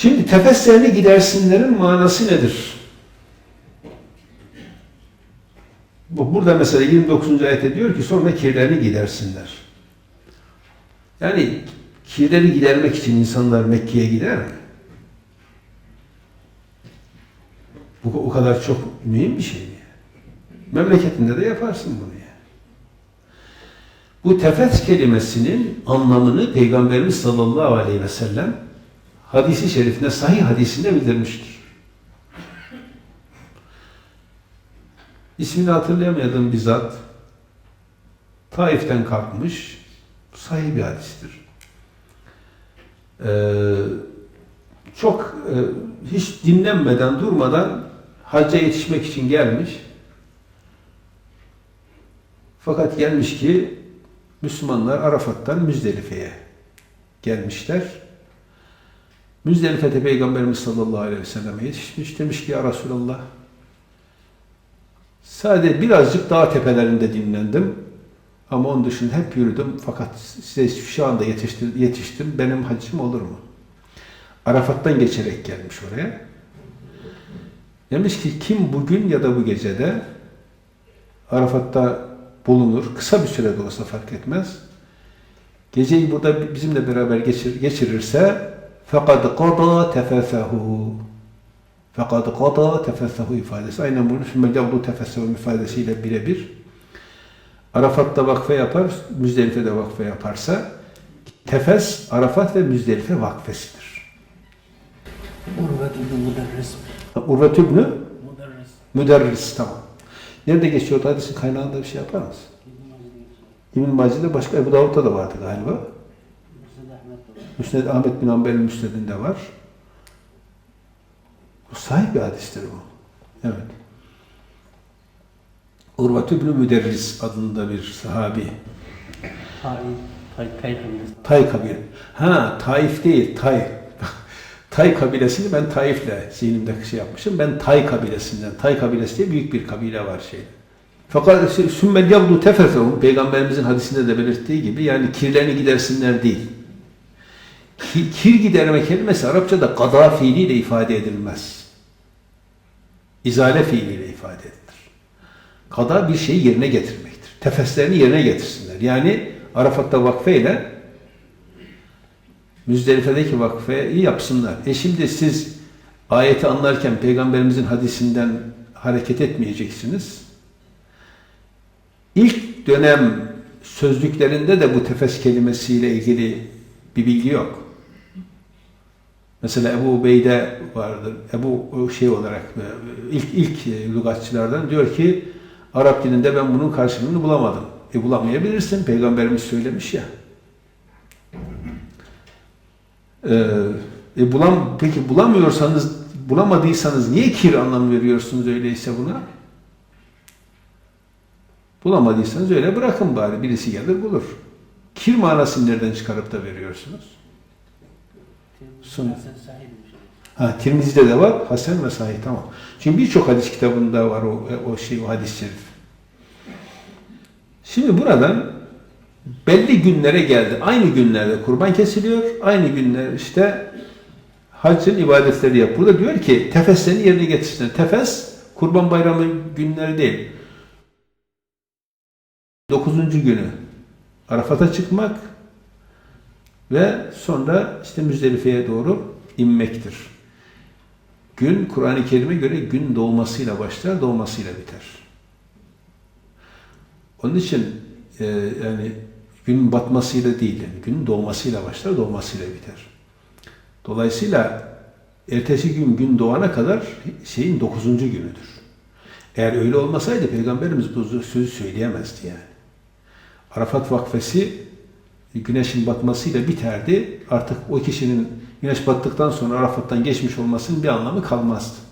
Şimdi tefeslerini gidersinlerin manası nedir? Bu- Burada mesela 29. ayette diyor ki sonra kirlerini gidersinler. Yani kirleri gidermek için insanlar Mekke'ye gider mi? Bu o kadar çok mühim bir şey mi? Memleketinde de yaparsın bunu ya. Bu tefes kelimesinin anlamını Peygamberimiz sallallahu aleyhi ve sellem hadisi şerifinde, sahih hadisinde bildirmiştir. İsmini hatırlayamadığım bir zat Taif'ten kalkmış, sahih bir hadistir. Ee, çok e, hiç dinlenmeden, durmadan hacca yetişmek için gelmiş. Fakat gelmiş ki Müslümanlar Arafat'tan Müzdelife'ye gelmişler. Müzdelife'de Peygamberimiz sallallahu aleyhi ve selleme yetişmiş. Demiş ki ya Resulallah sadece birazcık dağ tepelerinde dinlendim. Ama onun dışında hep yürüdüm. Fakat size şu anda yetiştim, yetiştim. Benim hacım olur mu? Arafat'tan geçerek gelmiş oraya. Demiş ki kim bugün ya da bu gecede Arafat'ta bulunur, kısa bir süre de olsa fark etmez. Geceyi burada bizimle beraber geçir, geçirirse فَقَدْ قَضَى تَفَثَهُ فَقَدْ قَضَى تَفَثَهُ ifadesi. Aynen bunu şimdi yavru tefessühüm ifadesiyle birebir. Arafat'ta vakfe yapar, Müzdelife'de vakfe yaparsa Tefes, Arafat ve Müzdelife vakfesidir. Urvet ibn Muderris. Urvet İbni Muderris. Müderris tamam. Nerede geçiyordu hadisin kaynağında bir şey yapar mısın? İbn-i Maci'de başka Ebu Davud'da da vardı galiba. Müsned Ahmet bin Hanbel'in müsnedinde var. Bu sahih bir hadistir bu. Evet. Urvat İbni Müderris adında bir sahabi. Kabilesi. Tay kabile. Ha Taif değil, Tay. Tay kabilesini ben Taif'le zihnimde şey yapmışım. Ben Tay kabilesinden. Tay kabilesi diye büyük bir kabile var şey. Fakat sümmel yavdu tefefehum Peygamberimizin hadisinde de belirttiği gibi yani kirlerini gidersinler değil. Ki- Kir giderme kelimesi Arapçada gada fiiliyle ifade edilmez. İzale fiiliyle ifade edilir. Kada bir şeyi yerine getirmektir. Tefeslerini yerine getirsinler. Yani Arafat'ta vakfeyle Müzdelife'deki vakfeyi yapsınlar. E şimdi siz ayeti anlarken Peygamberimizin hadisinden hareket etmeyeceksiniz. İlk dönem sözlüklerinde de bu tefes kelimesiyle ilgili bir bilgi yok. Mesela Ebu Ubeyde vardır. Ebu şey olarak e, ilk ilk lügatçılardan diyor ki Arap dilinde ben bunun karşılığını bulamadım. E bulamayabilirsin. Peygamberimiz söylemiş ya. Ee, e bulam, peki bulamıyorsanız, bulamadıysanız niye kir anlamı veriyorsunuz öyleyse buna? Bulamadıysanız öyle bırakın bari. Birisi gelir bulur. Kir manasını nereden çıkarıp da veriyorsunuz? Sun- Hasan sahih bir şey. Ha, Tirmizi'de de var. Hasan ve Sahih tamam. Şimdi birçok hadis kitabında var o, o şey, o hadis-i şerif. Şimdi buradan belli günlere geldi. Aynı günlerde kurban kesiliyor. Aynı günler işte haccın ibadetleri yap. Burada diyor ki tefeslerini yerine getirsinler. Tefes kurban bayramı günleri değil. Dokuzuncu günü Arafat'a çıkmak ve sonra işte Müzdelife'ye doğru inmektir. Gün Kur'an-ı Kerim'e göre gün doğmasıyla başlar, doğmasıyla biter. Onun için e, yani gün batmasıyla değil, yani gün doğmasıyla başlar, doğmasıyla biter. Dolayısıyla ertesi gün gün doğana kadar şeyin dokuzuncu günüdür. Eğer öyle olmasaydı Peygamberimiz bu sözü söyleyemezdi yani. Arafat vakfesi güneşin batmasıyla biterdi. Artık o kişinin güneş battıktan sonra Arafat'tan geçmiş olmasının bir anlamı kalmazdı.